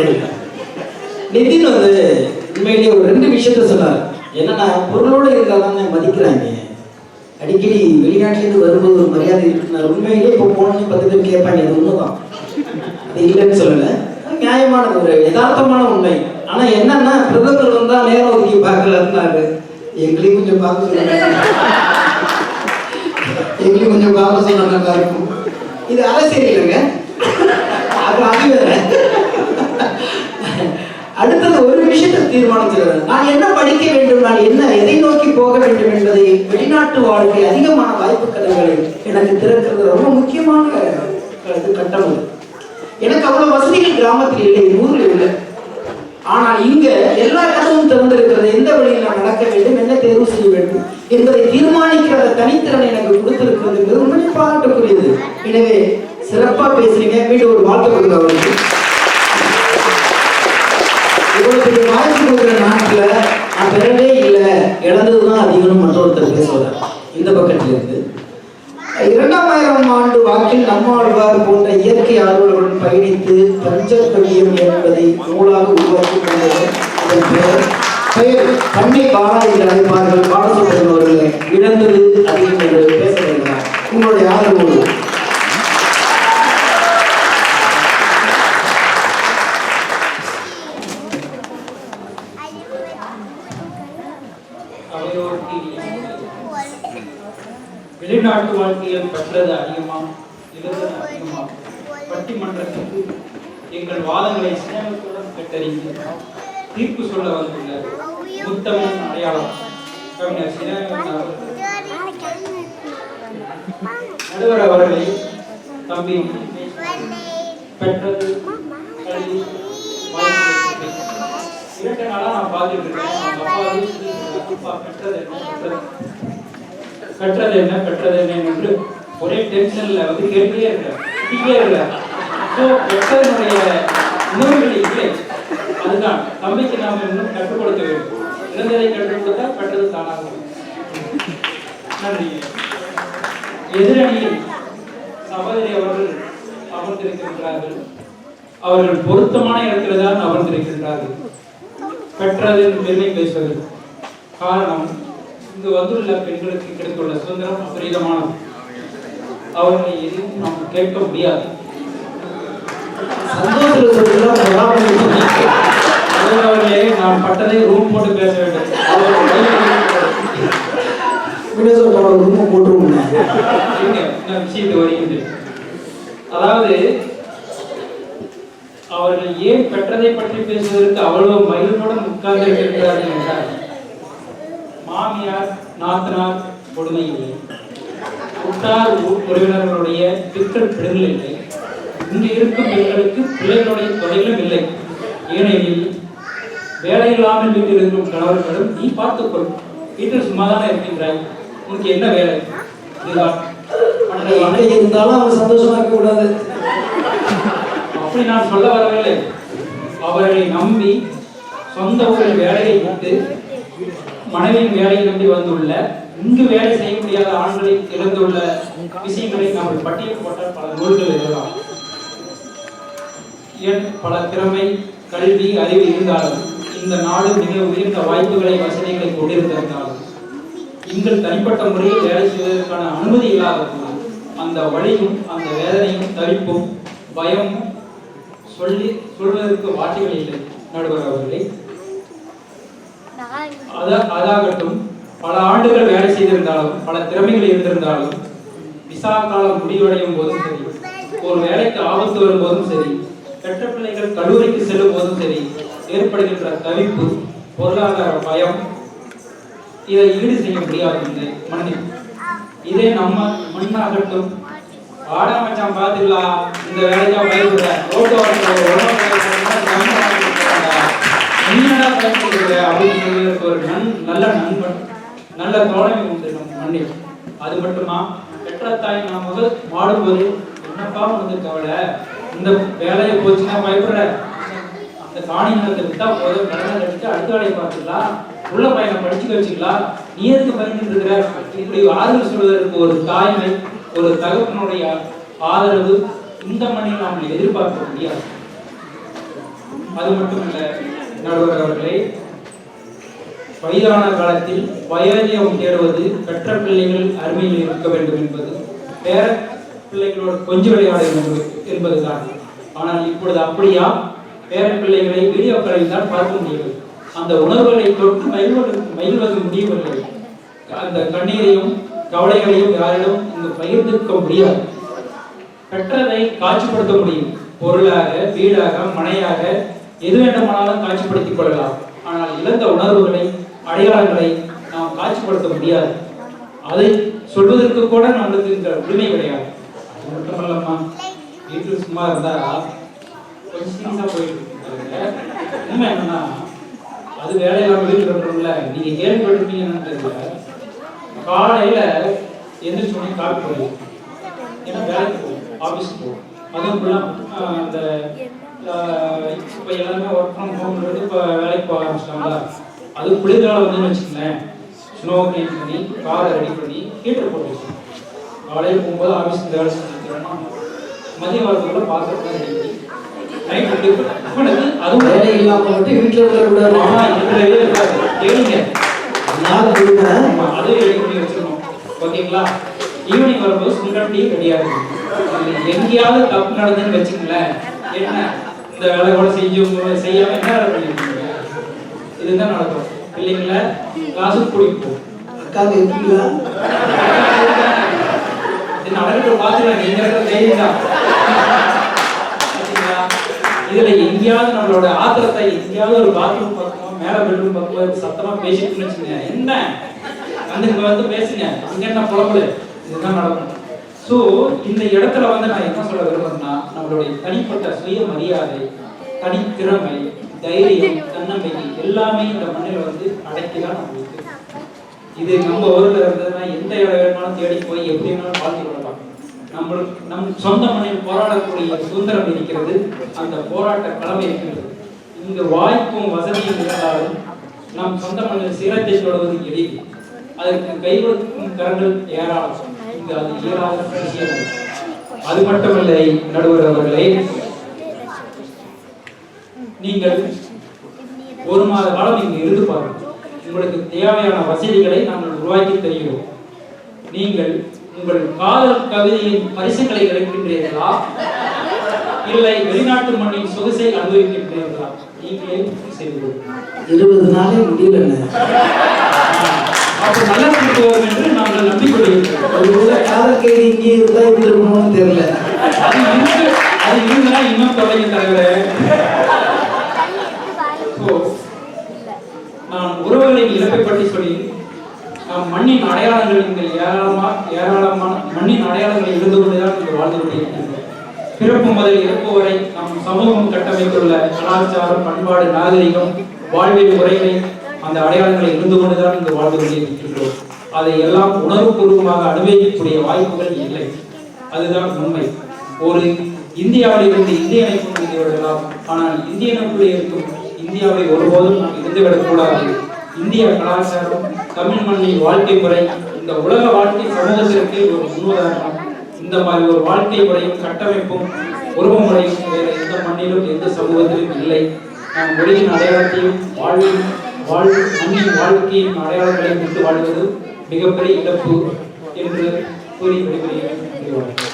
இல்லை நிதின் வந்து உண்மையிலேயே ஒரு ரெண்டு விஷயத்த சொன்னார். என்னன்னா பொருளோடு இருந்தால் மதிக்கிறாங்க. அடிக்கடி வெளிநாட்டிலேருந்து வரும்போது ஒரு மரியாதை இருக்குனார். உண்மையிலேயே இப்போ போனோன்னு பத்து பேர் கேட்பாங்க அது உண்மைதான். அது இல்லைன்னு சொல்லலை. நியாயமான ஒரு யதார்த்தமான உண்மை. ஆனா என்னன்னா பிரதமர் வந்தா நேரம் ஒதுக்கி பார்க்கலன்னாரு எங்களையும் கொஞ்சம் பார்க்க சொல்லுங்க. எங்களையும் கொஞ்சம் பார்க்க சொன்னா நல்லா இருக்கும். இது அரசியல் இல்லைங்க. அது அது வேற. அடுத்தது ஒரு விஷயத்தை தீர்மானம் செய்வது நான் என்ன படிக்க வேண்டும்? நான் என்ன எதை நோக்கி போக வேண்டும் என்பதை வெளிநாட்டு வாழ்க்கை அதிகமான வாய்ப்பு கதவுகளை எனக்கு திறக்கிறது. ரொம்ப முக்கியமான கட்டம் எனக்கு அவ்வளவு வசதிகள் கிராமத்தில் இல்லை ஊரில் இல்லை. ஆனால் இங்க எல்லா கதவும் திறந்திருக்கிறது. எந்த வழியில் நான் நடக்க வேண்டும்? என்ன தேர்வு செய்ய வேண்டும்? என்பதை தீர்மானிக்கிற தனித்திறனை எனக்கு கொடுத்திருக்கிறது. என்பது ரொம்ப பாராட்டுக்குரியது. எனவே சிறப்பா பேசுறீங்க. மீண்டும் ஒரு வாழ்த்து கொடுங்க அவருக்கு. இவ்வளவு வாய்ப்பு கொடுக்குற நாட்டுல நான் பெறவே இல்லை. இழந்ததுதான் அதிகம்னு மற்றொருத்தர் பேசுவார். இந்த பக்கத்துல இருந்து. இரண்டாயிரம் ஆண்டு வாக்கில் நம்மாழ்வார் போன்ற இயற்கை ஆர்வலர்களுடன் பயணித்து பஞ்சக்கவியம் என்பதை நூலாக உருவாக்கி கொண்டது பெயர் பண்ணை பாலா என்று அழைப்பார்கள். பாலசுப்ரமணியன் அவர்களை இழந்தது அதிகம் என்று பேச வருகிறார் உங்களுடைய ஆதரவோடு அவையோருக்கு வெளிநாட்டு வாழ்க்கையில் கற்றது அதிகமா எழுதுறது அதிகமா பட்டிமன்றத்துக்கு எங்கள் வாதங்களை சிநேகத்துடன் கேட்டறிந்து தீர்ப்பு சொல்ல வந்துள்ள முத்தமிழ் அடையாளம் கவிஞர் சினேகன் நடுவர் அவர்களை தம்பி பெற்றது கல்வி இரண்டு நாளாக நான் பார்த்துட்டு இருக்கேன். அவங்க பெற்றது என்ன? பெற்றது. கற்றது என்ன? பெற்றது என்ன? என்று ஒரே டென்ஷன்ல வந்து கேட்டே இருக்கேன் திட்டிட்டே இருக்கேன் ஸோ பெற்றதனுடைய உணர்வுகளை இல்லை அதுதான். தம்பிக்கு நாம் இன்னும் கற்றுக் கொடுக்க வேண்டும். இளைஞரை கற்றுக் கொடுத்தால் பெற்றது தானாக நன்றி. எதிரணியில் சகோதரி அவர்கள் அமர்ந்திருக்கின்றார்கள். அவர்கள் பொருத்தமான இடத்துல தான் அமர்ந்திருக்கின்றார்கள். பெற்றது பெருமை பேசுவது. காரணம் இங்கு வந்துள்ள பெண்களுக்கு கிடைத்துள்ள சுதந்திரம் அபரிதமானது. அவர்களை எதுவும் நாம் கேட்க முடியாது. அவர்களே நான் பட்டதை ரூம் போட்டு பேச வேண்டும். ரூமை போட்டுருவோம். விஷயத்தை வருகின்றேன் அதாவது அவர்கள் ஏன் பெற்றதை பற்றி பேசுவதற்கு அவ்வளவு மகிழ்வுடன் உட்கார்ந்து இருக்கிறார்கள் என்றால் மாமியார் நாத்தனார் கொடுமை இல்லை. உற்றார் உறவினர்களுடைய திக்கல் பிடுங்கள் இல்லை. இங்கு இருக்கும் பெண்களுக்கு பிள்ளைகளுடைய தொடைகளும் இல்லை. ஏனெனில் வேலை இல்லாமல் வீட்டில் இருக்கும் கணவர்களும் நீ பார்த்துக்கொள் வீட்டில் சும்மாதானே இருக்கின்றாய் உனக்கு என்ன வேலை? இதுதான். இருந்தாலும் அவன் சந்தோஷமா இருக்க கூடாது. அப்படி நான் சொல்ல வரவில்லை. அவர்களை நம்பி சொந்த ஊரில் வேலையை விட்டு மனைவியின் வேலையை நம்பி வந்துள்ள இங்கு வேலை செய்ய முடியாத ஆண்களை இழந்துள்ள விஷயங்களை நாம் பட்டியல் போட்டால் பல நூல்கள் எழுதலாம் பல திறமை கல்வி அறிவு இருந்தாலும் இந்த நாடு மிக உயர்ந்த வாய்ப்புகளை வசதிகளை கொண்டிருந்திருந்தாலும் எங்கள் தனிப்பட்ட முறையில் வேலை செய்வதற்கான அனுமதி இல்லாத போது அந்த வழியும் அந்த வேதனையும் தவிப்பும் பயமும் சொல்லி சொல்வதற்கு வார்த்தைகள் இல்லை. நடுவர் அவர்களே. அத- அதாகட்டும் பல ஆண்டுகள் வேலை செய்திருந்தாலும் பல திறமைகள் இருந்திருந்தாலும் விசா காலம் முடிவடையும் போதும் சரி ஒரு வேலைக்கு ஆபத்து வரும்போதும் சரி பெற்ற பிள்ளைகள் கல்லூரிக்கு செல்லும் போதும் சரி ஏற்படுகின்ற தவிப்பு பொருளாதார பயம் இதை ஈடு செய்ய முடியாது இந்த மண்ணில் இதே நம்ம மண்ணாகட்டும் ஆடா மச்சான் பாத்துக்கலாம் இந்த வேலைக்கா பயப்படுற ரோட்டு அப்படின்னு சொல்லி ஒரு நன் நல்ல நண்பன். நல்ல தோழமை உண்டு நம் மண்ணில். அது மட்டுமா? பெற்ற தாய் நாம் முதல் வாடும்போது என்னப்பா உனக்கு கவலை? இந்த வேலையை போச்சுன்னா பயப்படுற. அந்த காணி நிலத்தை விட்டா போதும் கடனை கட்டிட்டு அடுத்த வேலையை பார்த்துக்கலாம் உள்ள பையனை படிச்சுக்க வச்சுக்கலாம் நீ எதுக்கு பயந்துட்டு இருக்கிற இப்படி ஆறுதல் சொல்வதற்கு ஒரு தாய்மை ஒரு தகப்பனுடைய ஆதரவு இந்த மண்ணில் நாம் எதிர்பார்க்க முடியாது. அது மட்டுமல்ல நடுவர் அவர்களை வயதான காலத்தில் வயோதிகம் தேடுவது பெற்ற பிள்ளைகள் அருமையில் இருக்க வேண்டும் என்பது பேர பிள்ளைகளோடு கொஞ்சம் விளையாட வேண்டும் என்பதுதான். ஆனால் இப்பொழுது அப்படியா? பேர பிள்ளைகளை வீடியோக்களில் தான் பார்க்க முடியவில்லை அந்த உணர்வுகளை தொட்டு மகிழ்வது மகிழ்வது முடியவில்லை. அந்த கண்ணீரையும் கவலைகளையும் யாரிடம் இங்கு பகிர்ந்திருக்க முடியாது. பெற்றதை காட்சிப்படுத்த முடியும். பொருளாக வீடாக மனையாக எது வேண்டுமானாலும் காட்சிப்படுத்திக் கொள்ளலாம். ஆனால் இழந்த உணர்வுகளை அடையாளங்களை நாம் காட்சிப்படுத்த முடியாது. அதை சொல்வதற்கு கூட நம்மளுக்கு இந்த உரிமை கிடையாது. அது மட்டுமல்லம்மா வீட்டில் சும்மா இருந்தா கொஞ்சம் சீரியஸா போயிட்டு உண்மை என்னன்னா அது வேலையெல்லாம் வீட்டில் இருக்கிறோம்ல நீங்க கேள்விப்பட்டிருப்பீங்கன்னு தெரியல. காலையில எந்திரிச்சு உடனே கால் போடுவோம் ஏன்னா வேலைக்கு போகும் ஆஃபீஸ் போகும் அதுவும் ஃபுல்லாக அந்த இப்போ எல்லாருமே ஒர்க் ஃப்ரம் ஹோம்ன்றது இப்போ வேலைக்கு போக ஆரம்பிச்சிட்டாங்களா? அது குளிர்காலம் வந்து வச்சுக்கங்களேன். ஸ்னோ க்ளீன் பண்ணி காரை ரெடி பண்ணி ஹீட்டர் போட்டு வச்சுக்கணும் காலையில் போகும்போது ஆஃபீஸ்க்கு வேலை செஞ்சுக்கிறோம்னா மதியம் வரதுக்குள்ள பாத்திரத்தை ரெடி பண்ணி நைட் ரெடி அதுவும் வேலை இல்லாம மட்டும் வீட்டுல விட ஆனா இருக்கவே இருக்காது கேளுங்க. அது ரெடி பண்ணி வச்சிருக்கோம். ஓகேங்களா? ஈவினிங் வரும்போது சுண்டல் டீ ரெடியா இருக்கும். எங்கேயாவது தப்பு நடந்துன்னு வச்சுங்களேன் என்ன? இந்த வேலை கூட செஞ்சு செய்யாம என்ன வேலை பண்ணிருக்கீங்க இதுதான் நடக்கும். இல்லைங்களா? கிளாஸுக்கு கூட்டிட்டு போகும் அக்காங்க இருக்கீங்களா நடக்கிற பார்த்துக்கலாம் நீங்க இருக்கிற தைரியம் தான்? இதுல எங்கேயாவது நம்மளோட ஆத்திரத்தை எங்கேயாவது ஒரு பாத்ரூம் பக்கமா மேல பெட்ரூம் பக்கமா சத்தமா பேசிட்டு வச்சுங்க என்ன? வந்து இங்க வந்து பேசுங்க. அங்க என்ன புலம்புல? இதுதான் நடக்கும். சோ இந்த இடத்துல வந்து நான் என்ன சொல்ல விரும்புறேன்னா நம்மளுடைய தனிப்பட்ட சுய மரியாதை தனித்திறமை தைரியம் தன்னம்பிக்கை எல்லாமே இந்த மண்ணில் வந்து அடக்கிதான் நம்ம இருக்கு இது நம்ம ஊர்ல இருந்ததுன்னா எந்த இடம் வேணாலும் தேடி போய் எப்படி வேணாலும் வாழ்ந்து கொள்ளலாம் நம்மளுக்கு நம் சொந்த மண்ணில் போராடக்கூடிய சுதந்திரம் இருக்கிறது அந்த போராட்ட களம் இருக்கிறது. இங்கு வாய்ப்பும் வசதியும் இருந்தாலும் நம் சொந்த மண்ணில் சிரத்தை தொடுவது எளிது. அதற்கு கை கொடுக்கும் கரங்கள் ஏராளம். இங்கு அது இயலாத விஷயம். அது மட்டுமில்லை நடுவர் அவர்களே நீங்கள் ஒரு மாத காலம் இங்கு இருந்து பாருங்கள். உங்களுக்கு தேவையான வசதிகளை நாங்கள் உருவாக்கி தருகிறோம். நீங்கள் உங்கள் காதல் கவிதையின் பரிசுகளை கிடைக்கின்றீர்களா இல்லை வெளிநாட்டு மண்ணின் சொகுசை அனுபவிக்கின்றீர்களா? நீங்களே செய்து. இருபது நாளே முடியலண்ணே. அப்ப நல்ல வரும் என்று நாங்கள் நம்பிக்கொள்கிறோம். காதல் கைதி இங்கே இருந்தா எப்படி இருக்கணும்னு தெரியல. அது இருக்கு அது இருந்தா இன்னும் தொலைங்க தலைவரே So, நான் உறவுகளின் இழப்பை பற்றி சொல்லி நாம் மண்ணின் அடையாளங்கள் நீங்கள் ஏராளமா ஏராளமான மண்ணின் அடையாளங்கள் இருந்து கொண்டுதான் நீங்கள் வாழ்ந்து கொண்டிருக்கின்றோம் பிறப்பு முதல் இறப்பு வரை நம் சமூகம் கட்டமைத்துள்ள கலாச்சாரம் பண்பாடு நாகரிகம் வாழ்வியல் முறைகளை அந்த அடையாளங்களை இருந்து கொண்டுதான் இங்கு வாழ்ந்து கொண்டிருக்கின்றோம் அதை எல்லாம் உணர்வுபூர்வமாக அனுபவிக்கக்கூடிய வாய்ப்புகள் இல்லை. அதுதான் உண்மை. ஒரு இந்தியாவில் இருந்து இந்திய இணைப்பு விடலாம். ஆனால் இந்திய இருக்கும் இந்தியாவை ஒருபோதும் இருந்துவிடக்கூடாது இந்திய கலாச்சாரம் தமிழ் மண்ணின் வாழ்க்கை முறை இந்த உலக வாழ்க்கை சமூகத்திற்கு ஒரு முன்னுதாரணம். இந்த மாதிரி ஒரு வாழ்க்கை முறையும் கட்டமைப்பும் உருவமுறையும் வேறு எந்த மண்ணிலும் எந்த சமூகத்திலும் இல்லை. நாம் மொழியின் அடையாளத்தையும் வாழ்வின் வாழ் மண்ணின் வாழ்க்கையின் அடையாளங்களையும் விட்டு வாழ்வது மிகப்பெரிய இழப்பு என்று கூறி விடைபெறுகிறேன்.